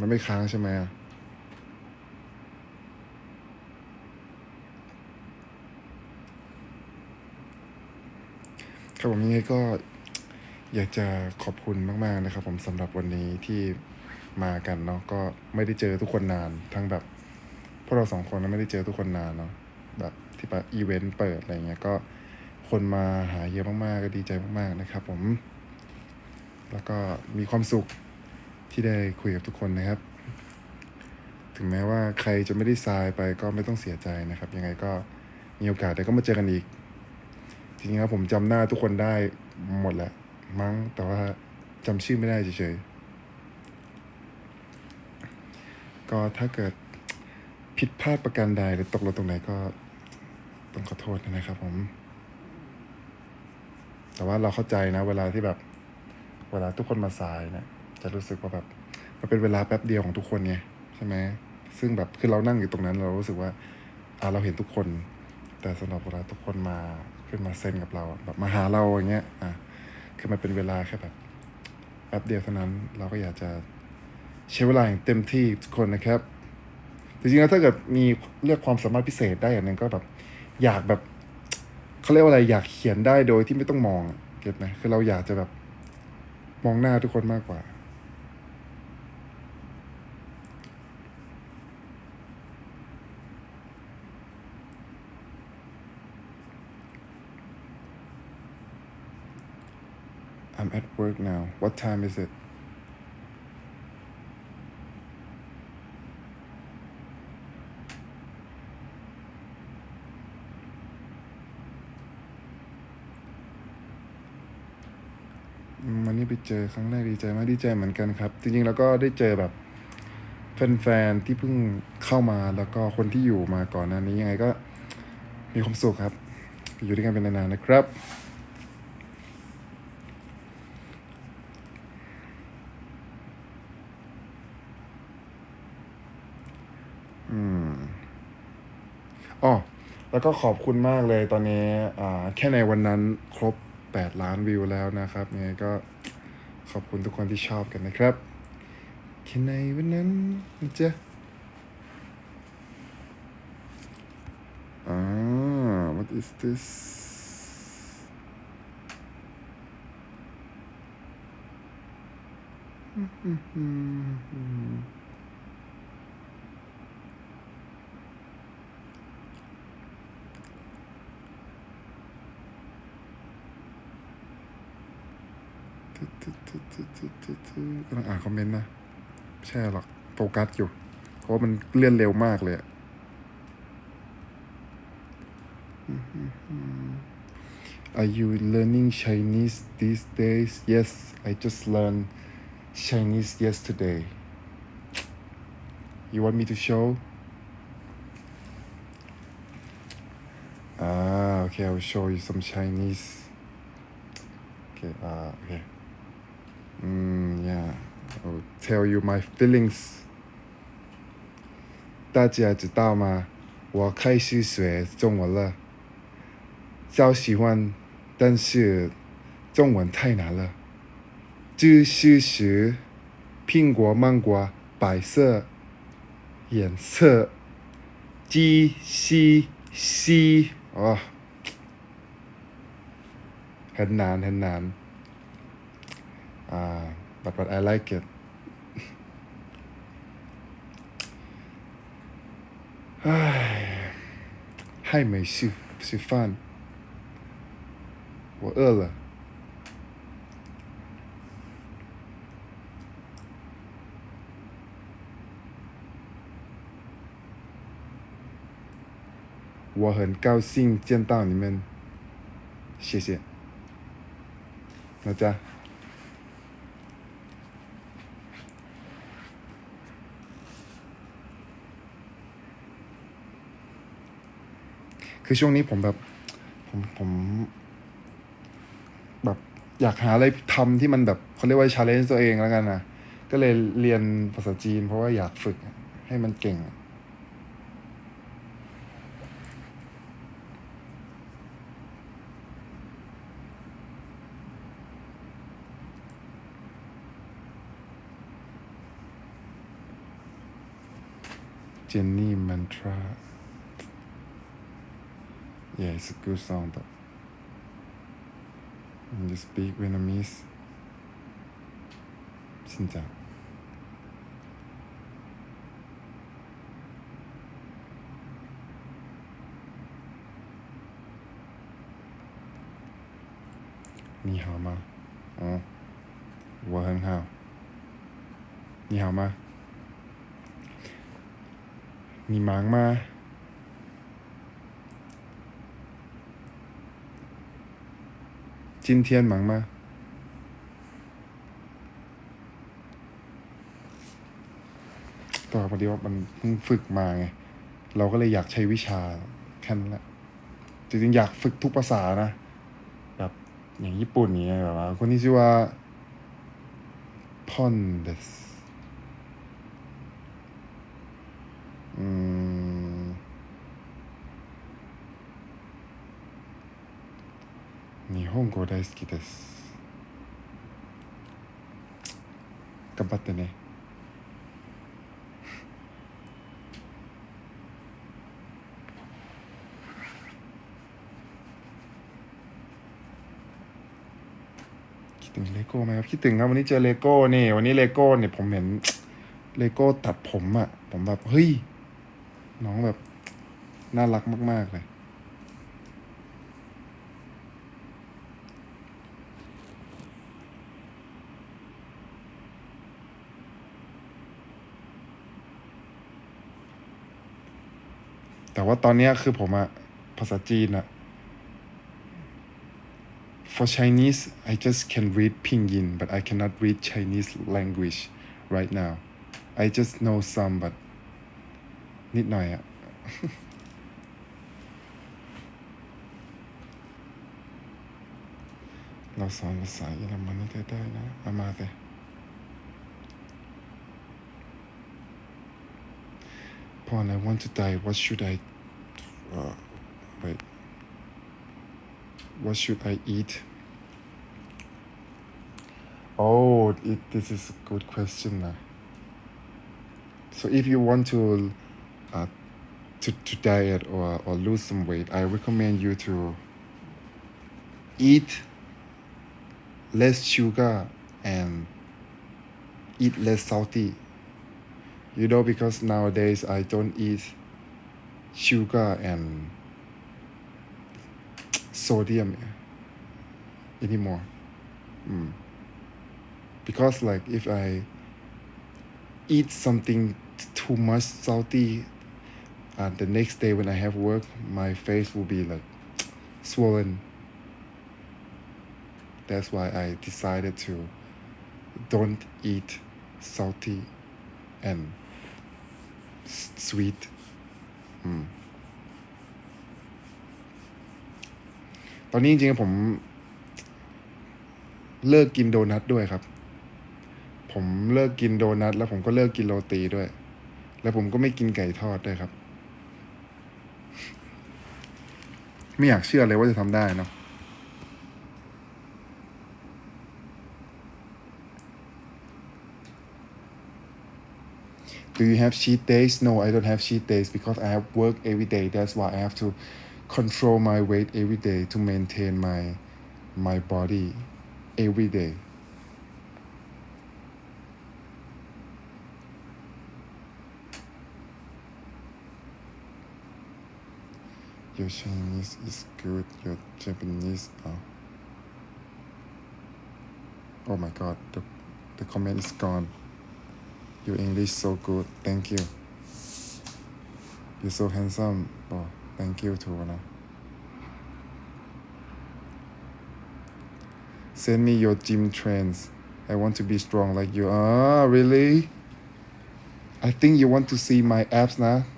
มันไม่ค้างใช่ไหมอะครับผมยังไงก็อยากจะขอบคุณมากๆนะครับ ผมสำหรับวันนี้ที่มากันเนาะก็ไม่ได้เจอทุกคนนานทั้งแบบพวกเราสองคนก็ไม่ได้เจอทุกคนนานเนาะแบบที่แบบอีเวนต์เปิดอะไรเงี้ยก็คนมาหาเยอะมากๆ ก็ดีใจมากๆนะครับ ผม แล้วก็มีความสุข ที่ได้คุยกับทุกคนนะครับ ถึงแม้ว่าใครจะไม่ได้ทรายไปก็ไม่ต้องเสียใจนะครับ ยังไงก็มีโอกาสเดี๋ยวก็มาเจอกันอีก จริงๆแล้วผมจำหน้าทุกคนได้หมดแหละ มั้งแต่ว่าจำชื่อไม่ได้เฉยๆ ก็ถ้าเกิดผิดพลาดประการใดหรือตกหล่นตรงไหนก็ต้องขอโทษนะครับผม แต่ว่าเราเข้าใจนะ เวลาที่แบบ เวลาทุกคนมาสายเนะ จะรู้สึกว่าแบบมันเป็นเวลาแป๊บเดียวของทุกคนไงใช่ไหมซึ่งแบบคือเรานั่งอยู่ตรงนั้น เรารู้สึกว่าอ่าเราเห็นทุกคน แต่สำหรับเวลาทุกคนมาขึ้นมาเซ็นกับเราแบบมาหาเราอย่างเงี้ยอะคือมันเป็นเวลาแค่แบบแป๊บเดียวเท่านั้น เราก็อยากจะใช้เวลาอย่างเต็มที่ทุกคนนะครับจริงๆแล้วถ้าเกิดมีเลือกความสามารถพิเศษได้อย่างหนึ่งก็แบบ อยากแบบเขาเรียกว่าอะไรอยากเขียนได้โดยที่ไม่ต้องมองเก็ตไหมคือเราอยากจะแบบมองหน้าทุกคนมากกว่า I'm at work now. What time is it? มวันนี้ไปเจอครั้งแรกดีใจมากดีใจเหมือนกันครับ จริงๆแล้วก็ได้เจอแบบแฟนๆที่เพิ่งเข้ามาแล้วก็คนที่อยู่มาก่อนหน้านี้ยังไงก็มีความสุขครับ อยู่ด้วยกันเป็นนานๆนะครับ อืมอ๋อแล้ว ก็ขอบคุณมากเลยตอนนี้อ่าแค่ในวันนั้นครบ 8 ล้านวิวแล้วนะครับยังไงก็ขอบคุณทุกคนที่ชอบกันนะครับแค่ในวันนั้นนะจ๊ะอ่า what is this กำลังอ่านคอมเมนต์นะไม่ใช่หรอกโฟกัสอยู่ เพราะว่ามันเลื่อนเร็วมากเลยอะ Are you learning Chinese these days? Yes, I just learned Chinese yesterday. You want me to show? Ah, okay, I will show you some Chinese. Okay, uh, okay. Mm, yeah, I'll tell you my feelings. 大家知道吗？我开始学中文了，超喜欢，但是中文太难了。知识时，苹果、芒果、白色颜色，G C C 哦，很难很难。啊，but but I like it。哎，还没吃吃饭。我饿了。我很高兴见到你们。谢谢。大家。 คือช่วงนี้ผมแบบผมผมแบบอยากหาอะไรทำที่มันแบบเขาเรียกว่าชาเลนจ์ตัวเองแล้วกันนะก็เลยเรียนภาษาจีน เพราะว่าอยากฝึกให้มันเก่งอ Jenny Mantra yeah Yeah, it's a good song sound. And you speak Vietnamese. Xin chào. Ni hao ma. Ừ. Wo hen hao. Ni hao ma. Ni mang ma. 今天忙吗？ตัวพอดีว่ามันเพิ่งฝึกมาไง เราก็เลยอยากใช้วิชาแค่นั้นแหละ จริงๆอยากฝึกทุกภาษานะ แบบอย่างญี่ปุ่นอย่างเงี้ยแบบว่าคนที่ชื่อว่าพอนเดสอืม ม 本語大好きです頑張ってねคิดถึงเลโก้ไหมครับคิดถึงครับวันนี้เจอเลโก้นี่ วันนี้เลโก้เนี่ยผมเห็น เลโก้ตัดผมอะ่ะ ผมแบบ เฮ้ย น้องแบบ น่ารักมาก ๆ เลย ว่าตอนนี้คือผมอะภาษาจีนอะ for Chinese I just can read Pinyin but I cannot read Chinese language right now I just know some but นิดหน่อยอะเราสอนภาษาเยอรมันได้ได้นะเอามาเลย Paul, I want to die. What should I? Uh, wait. What should I eat? Oh, it, this is a good question. So, if you want to, uh, to to diet or or lose some weight, I recommend you to eat less sugar and eat less salty you know because nowadays i don't eat sugar and sodium anymore mm. because like if i eat something too much salty uh, the next day when i have work my face will be like swollen that's why i decided to don't eat salty and sweet ตอนนี้จริงๆผม เลิกกินโดนัทด้วยครับ ผมเลิกกินโดนัทแล้วผมก็เลิกกินโรตีด้วย แล้วผมก็ไม่กินไก่ทอดด้วยครับ ไม่อยากเชื่อเลยว่าจะทำได้เนาะ Do you have cheat days? No, I don't have cheat days because I have work every day. That's why I have to control my weight every day to maintain my my body every day. Your Chinese is good. Your Japanese, oh. Oh my God, the the comment is gone. Your English so good. Thank you. You're so handsome. Oh, thank you too. Na. Send me your gym trends. I want to be strong like you. Ah, really? I think you want to see my abs นะ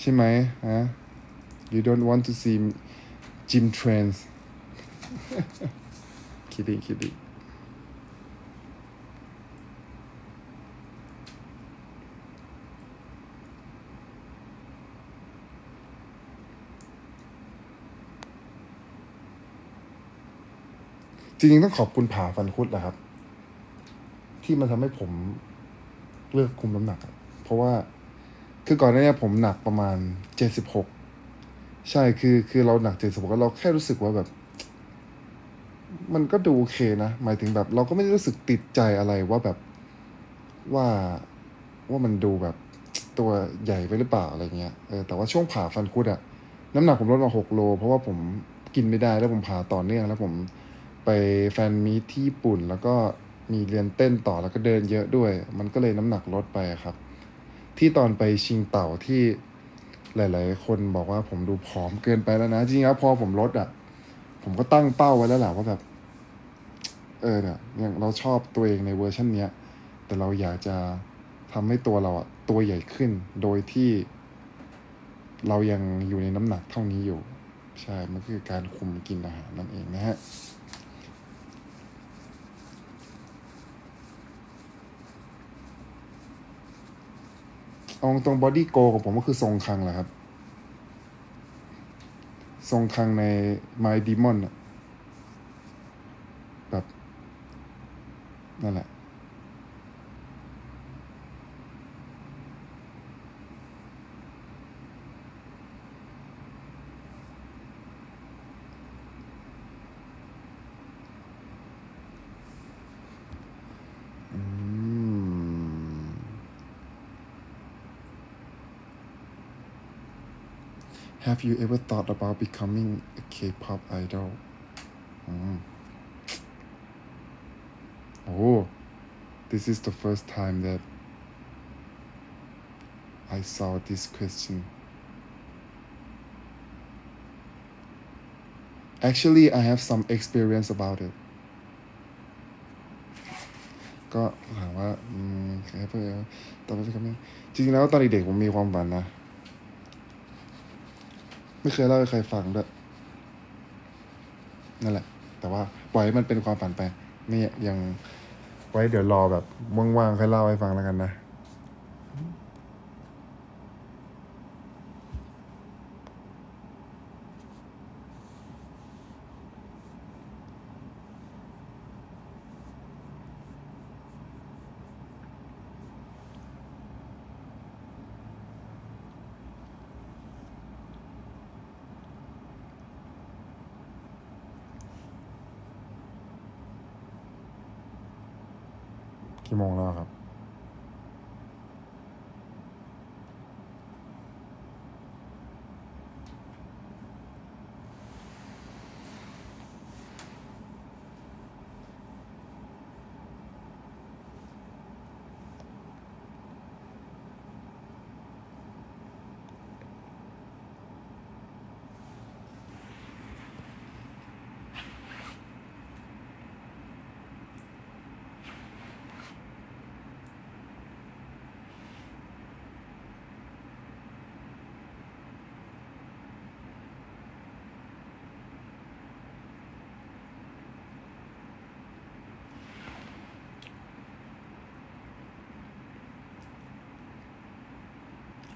ใช่ไหมฮะ You don't want to see gym trends. kidding, kidding. จริงๆต้องขอบคุณผ่าฟันคุดแหละครับ ที่มันทำให้ผมเลิกคุมน้ำหนักอะผมราะว่าคือก่อนหน้านี้ผมหนักประมาณเจ็ดสิบหกใช่คือคือเราหนักเจ็ดสิบหกเราแค่รู้สึกว่าแบบ มันก็ดูโอเคนะ หมายถึงแบบ เราก็ไม่ได้รู้สึกติดใจอะไรว่าแบบว่าว่ามันดูแบบตัวใหญ่ไปหรือเปล่าอะไรเงี้ยเออแต่ว่าช่วงผ่าฟันคุดอะน้ำหนักผมลดมาหกโล เพราะว่าผมกินไม่ได้แล้วผมผ่าต่อเนื่องแล้วผม ไปแฟนมีที่ญี่ปุ่น แล้วก็มีเรียนเต้นต่อแล้วก็เดินเยอะด้วย มันก็เลยน้ำหนักลดไปครับ ที่ตอนไปชิงเต่าที่หลาย ๆ คนบอกว่าผมดูผอมเกินไปแล้วนะ จริงๆแล้วพอผมลดอะผมก็ตั้งเป้าไว้แล้วแหละว่าแบบ เออเนี่ยอย่างเราชอบตัวเองในเวอร์ชันเนี้ย แต่เราอยากจะทำให้ตัวเราอะตัวใหญ่ขึ้น โดยที่ เรายังอยู่ในน้ำหนักเท่านี้อยู่ ใช่ มันคือการคุมกินอาหารนั่นเองนะฮะ เอาตรงบอดี้โกของผมก็คือทรงคังแหละครับ ทรงคังใน My Demon อะแบบ นั่นแหละ Have you ever thought about becoming a K-pop idol อืม Oh this is the first time that I saw this question Actually I have some experience about it ก็ถามว่า อืมใครเพื่อตอนไปคำนี้จริงๆแล้วตอนเด็กๆผมมีความฝันนะ ไม่เคยเล่าให้ใครฟังด้วยนั่นแหละ แต่ว่าปล่อยให้มันเป็นความฝันไปไม่ยังไว้เดี๋ยวรอแบบว่างๆค่อยเล่าให้ฟังแล้วกันนะ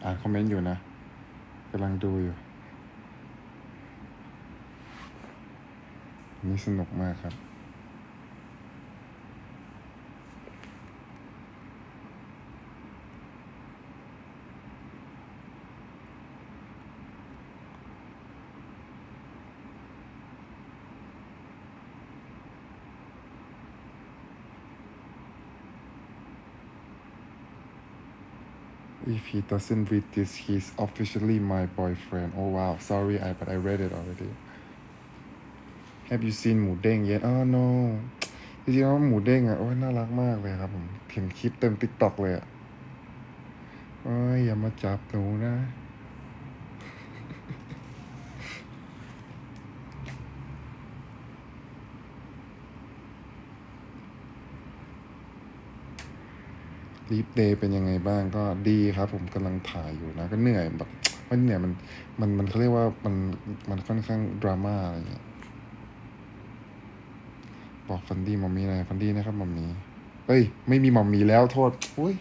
อ่านคอมเมนต์อยู่นะกำลังดูอยู่นี่สนุกมากครับ he doesn't read this, he's officially my boyfriend. Oh wow, sorry, I but I read it already. Have you seen หมูเด้ง yet? Oh no จริงๆแล้วหมูเด้งอะโอ้ยน่ารักมากเลยครับผมเห็นคลิปเต็มติ๊กต็อกเลยอะโอ้ยอย่ามาจับหนูนะ ลีฟเดย์เป็นยังไงบ้างก็ดีครับ ผมกำลังถ่ายอยู่นะ ก็เหนื่อยแบบมันเหนื่อยมันมันมันเขาเรียกว่ามันมันค่อนข้างดราม่าอะไรเงี้ยบอกฟันดี้มัมมี่หน่อยฟันดี้นะครับมัมมี่เอ้ย ไม่มีมัมมี่แล้วโทษอุ้ย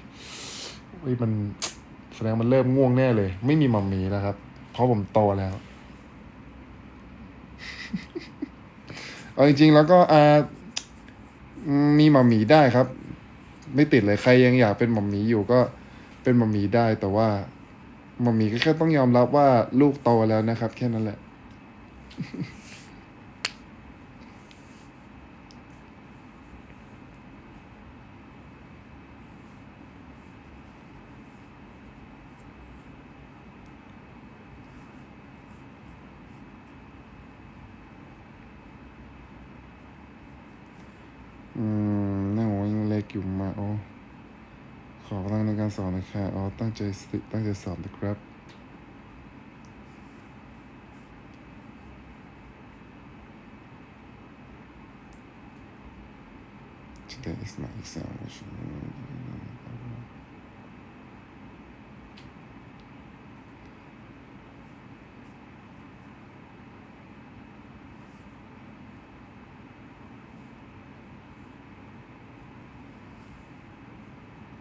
อุ้ยมันแสดงมันเริ่มง่วงแน่เลย ไม่มีมัมมี่แล้วครับ เพราะผมโตแล้วเอาจริงๆแล้วก็อ่ามีมัมมี่ได้ครับ ไม่ติดเลยใครยังอยากเป็นหมอมหมีอยู่ก็เป็นหมอมมี่ได้แต่ว่าหมอมมี่ก็แค่ต้องยอมรับว่าลูกโตแล้วนะครับ แค่นั้นแหละ อืมหน้าหัว ยังเล็กอยู่มาโอขอพลังในการสอนนะคะอ๋อตั้งใจสติตั้งใจสอนนะครับ Today is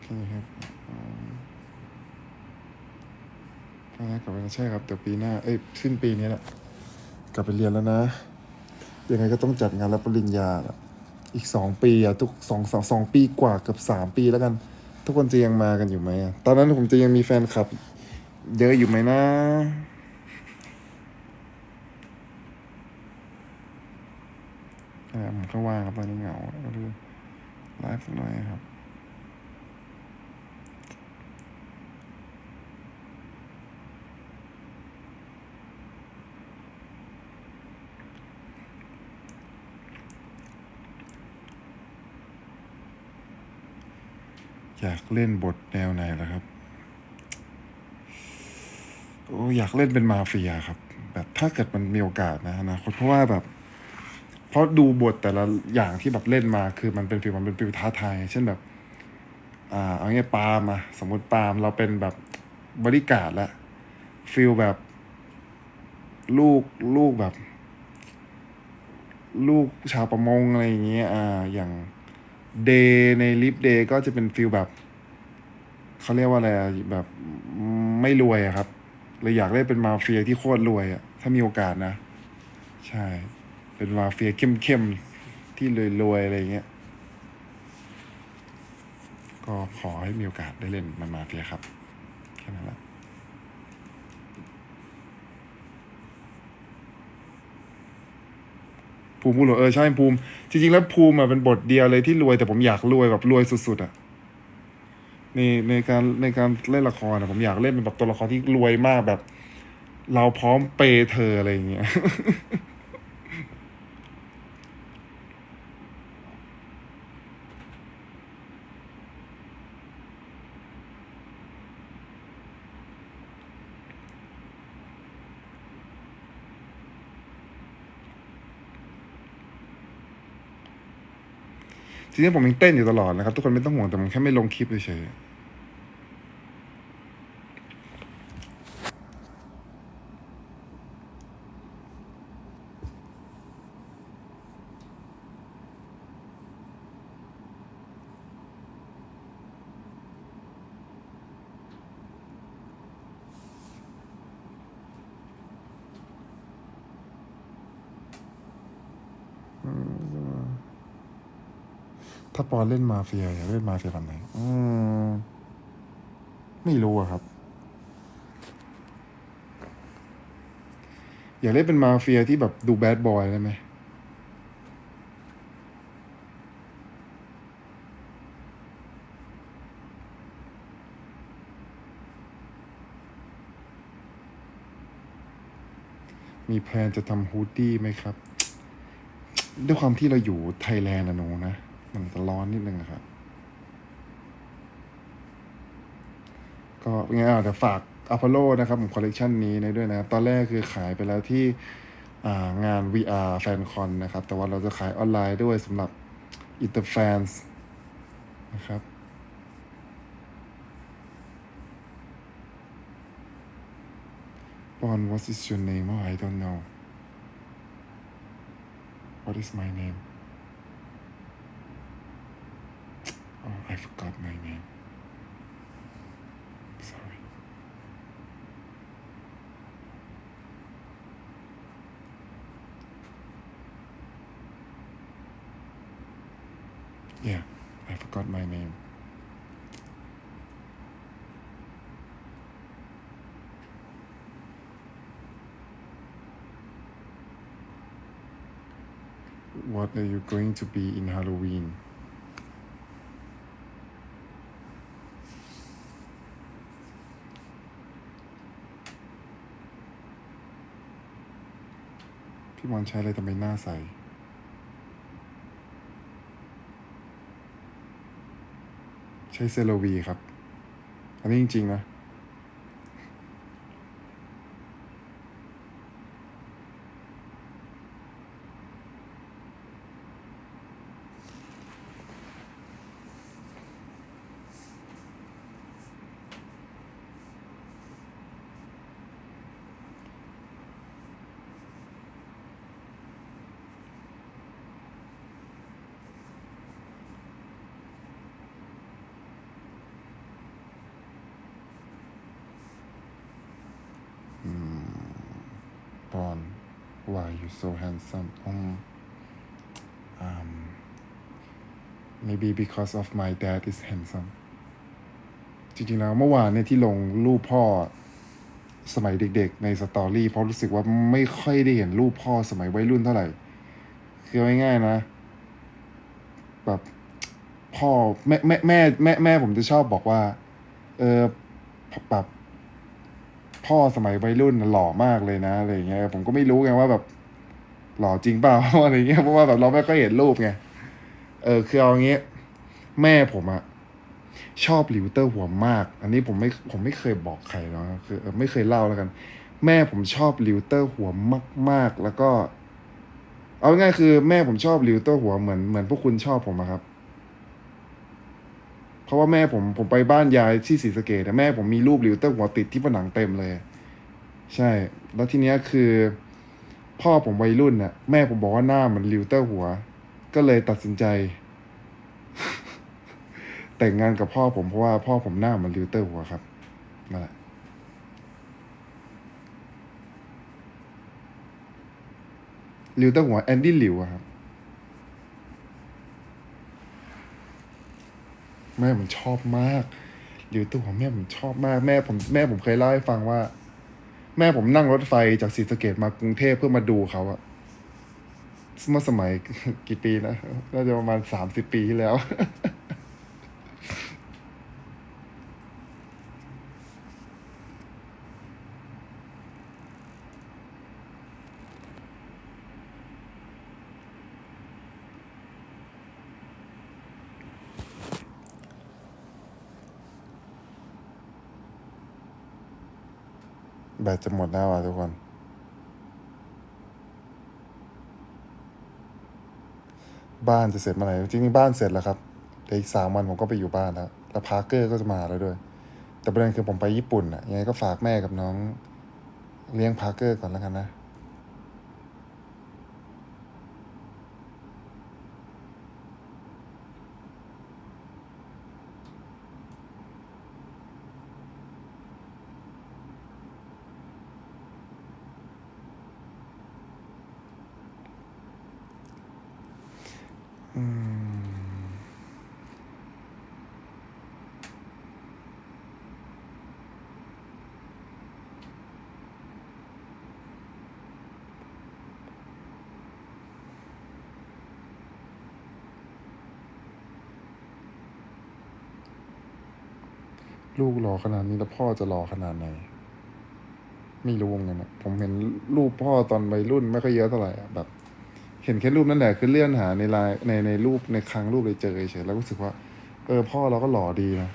my examination. Can you have ก็น่ากลับไปใช่ครับเดี๋ยวปีหน้า เอ้ยสิ้นปีนี้แหละ กลับไปเรียนแล้วนะ ยังไงก็ต้องจัดงานรับปริญญาอีกสองปีอะทุกสองสองสองปีกว่าเกือบสามปีแล้วกัน ทุกคนจะยังมากันอยู่ไหมอะตอนนั้นผมจะยังมีแฟนคลับ เยอะอยู่ไหมนะอ่าผมก็ว่างครับตอนนี้เหงาก็เลยไลฟ์สักหน่อยครับ อยากเล่นบทแนวไหนล่ะครับ โอ้อยากเล่นเป็นมาเฟียครับ แบบถ้าเกิดมันมีโอกาสนะอนาคตเพราะว่าแบบ เพราะดูบทแต่ละอย่างที่แบบเล่นมาคือมันเป็นฟิลมันเป็นฟิลท้าทายเช่นแบบ อ่าเอาง่ายปาล์มอะสมมติปาล์มเราเป็นแบบบริการละฟิลแบบ ลูกลูกแบบ ลูกชาวประมงอะไรอย่างเงี้ยอ่าอย่าง เดย์ในลิฟเดย์ก็จะเป็นฟิลแบบเขาเรียกว่าอะไรแบบไม่รวยอะครับเลยอยากได้เป็นมาเฟียที่โคตรรวยอะถ้ามีโอกาสนะ ใช่ เป็นมาเฟียเข้มๆที่รวยๆอะไรอย่างเงี้ยก็ขอให้มีโอกาสได้เล่นมันมาเฟียครับ แค่นั้นแหละ ภูมิพูดเหรอเออใช่ภูมิจริงๆแล้วภูมิอะเป็นบทเดียวเลยที่รวยแต่ผมอยากรวยแบบรวยสุดๆอะในในการในการเล่นละครอะผมอยากเล่นเป็นแบบตัวละครที่รวยมากแบบ เราพร้อมเปย์เธออะไรอย่างเงี้ย จริงๆผมยังเต้นอยู่ตลอดนะครับ ทุกคนไม่ต้องห่วงแต่ผมแค่ไม่ลงคลิปเฉย ถ้าปอนเล่นมาเฟียอยากเล่นมาเฟียแบบไหนอืมไม่รู้อะครับ อยากเล่นเป็นมาเฟียที่แบบดูแบดบอยได้ไหมมีแพลนจะทำฮูดดี้ไหมครับ ด้วยความที่เราอยู่ไทยแลนด์นะหนูนะ มันจะร้อนนิดนึงอะครับ ก็ยังไงอะเดี๋ยวฝากอพอลโลนะครับผมคอลเลกชันนี้ในด้วยนะ ตอนแรกคือขายไปแล้วที่งาน VR แฟนคอนนะครับ แต่ว่าเราจะขายออนไลน์ด้วยสำหรับ i n t e r fans นะครับ Bon what is your name oh I don't know what is my name Oh, I forgot my name. Sorry. Yeah, I forgot my name. What are you going to be in Halloween? พี่บอลใช้อะไรทำไมหน้าใส ใช้เซโลวีครับ อันนี้จริง ๆ นะ why you so handsome um, um maybe because of my dad is handsome จริงๆแล้วเมื่อวานเนี่ยที่ลงรูปพ่อสมัยเด็กๆ ในสตอรี่เพราะรู้สึกว่าไม่ค่อยได้เห็นรูปพ่อสมัยวัยรุ่นเท่าไหร่ คือเอาง่ายๆนะ แบบพ่อแม่แม่แม่แม่แม่ผมจะชอบบอกว่า เออแบบ พ่อสมัยวัยรุ่นหล่อมากเลยนะอะไรเงี้ยผมก็ไม่รู้ไงว่าแบบหล่อจริงเปล่าอะไรเงี้ยเพราะว่าแบบเราไม่ค่อยเห็นรูปไงเออคือเอางี้ แม่ผมอะชอบหลิวเตอร์หัวมาก อันนี้ผมไม่ผมไม่เคยบอกใครเนาะคือไม่เคยเล่าแล้วกัน แม่ผมชอบหลิวเตอร์หัวมาก ๆ แล้วก็ เอาง่ายคือแม่ผมชอบหลิวเตอร์หัวเหมือนเหมือนพวกคุณชอบผมอะครับ ราะว่าแม่ผมผมไปบ้านยายที่ศรีสะเกดแม่ผมมีรูปลิวเตอร์หัวติดที่ผนังเต็มเลย ใช่ แล้วทีเนี้ยคือ พ่อผมวัยรุ่นน่ะ แม่ผมบอกว่าหน้าเหมือนลิวเตอร์หัว ก็เลยตัดสินใจ แต่งงานกับพ่อผมเพราะว่าพ่อผมหน้าเหมือนลิวเตอร์หัวครับนั่นแหละลิวเตอร์หัวแอนดี้หลิวอะครับ แม่ผมชอบมากหลิวเตอร์หัวแม่ผมชอบมากแม่ผมแม่ผมเคยเล่าให้ฟังว่า แม่ผมนั่งรถไฟจากศรีสะเกดมากรุงเทพเพื่อมาดูเขาอะเมื่อสมัยกี่ปีนะน่าจะประมาณสามสิบปีที่แล้ว จะหมดแล้วอะทุกคน บ้านจะเสร็จเมื่อไหร่จริงๆบ้านเสร็จแล้วครับเดี๋ยวอีกสามวันผมก็ไปอยู่บ้านแล้วแล้วพาร์เกอร์ก็จะมาแล้วด้วย แต่ประเด็นคือผมไปญี่ปุ่นอะยังไงก็ฝากแม่กับน้องเลี้ยงพาร์เกอร์ก่อนแล้วกันนะ ลูกหล่อขนาดนี้แล้วพ่อจะหล่อขนาดไหน ไม่รู้เหมือนกันนะผมเห็นรูปพ่อตอนวัยรุ่นไม่ค่อยเยอะเท่าไหร่อะแบบ เห็นแค่รูปนั่นแหละคือเลื่อนหาในไลน์ในในรูปในครั้งรูปเลยเจอเฉยแล้วรู้สึกว่า เออ พ่อเราก็หล่อดีนะ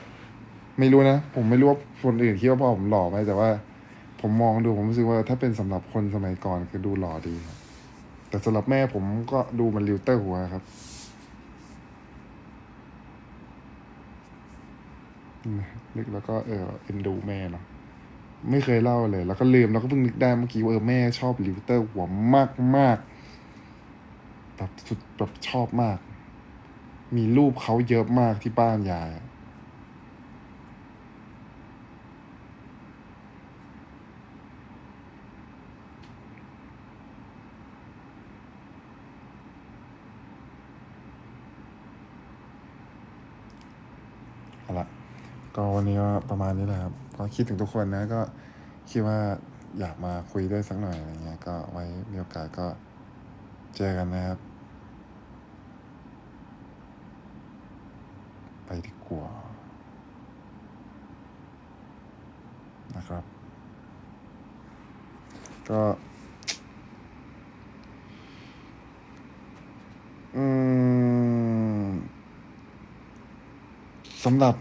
ไม่รู้นะผมไม่รู้ว่าคนอื่นคิดว่าพ่อผมหล่อไหมแต่ว่า ผมมองดูผมรู้สึกว่าถ้าเป็นสำหรับคนสมัยก่อนคือดูหล่อดีครับแต่สำหรับแม่ผมก็ดูมันลิวเตอร์หัวครับ นึกแล้วก็เออเอ็นดูแม่เนาะไม่เคยเล่าเลย แล้วก็ลืมแล้วก็เพิ่งนึกได้เมื่อกี้ว่าเออแม่ชอบลิวเตอร์หัวมากมากแบบสุดแบบชอบมาก มีรูปเขาเยอะมากที่บ้านยายอะ ก็วันนี้ก็ประมาณนี้แหละครับก็คิดถึงทุกคนนะก็คิดว่าอยากมาคุยด้วยสักหน่อยอะไรเงี้ยก็ไว้มีโอกาสก็เจอกันนะครับ ไปดีกว่านะครับ ก็สำหรับ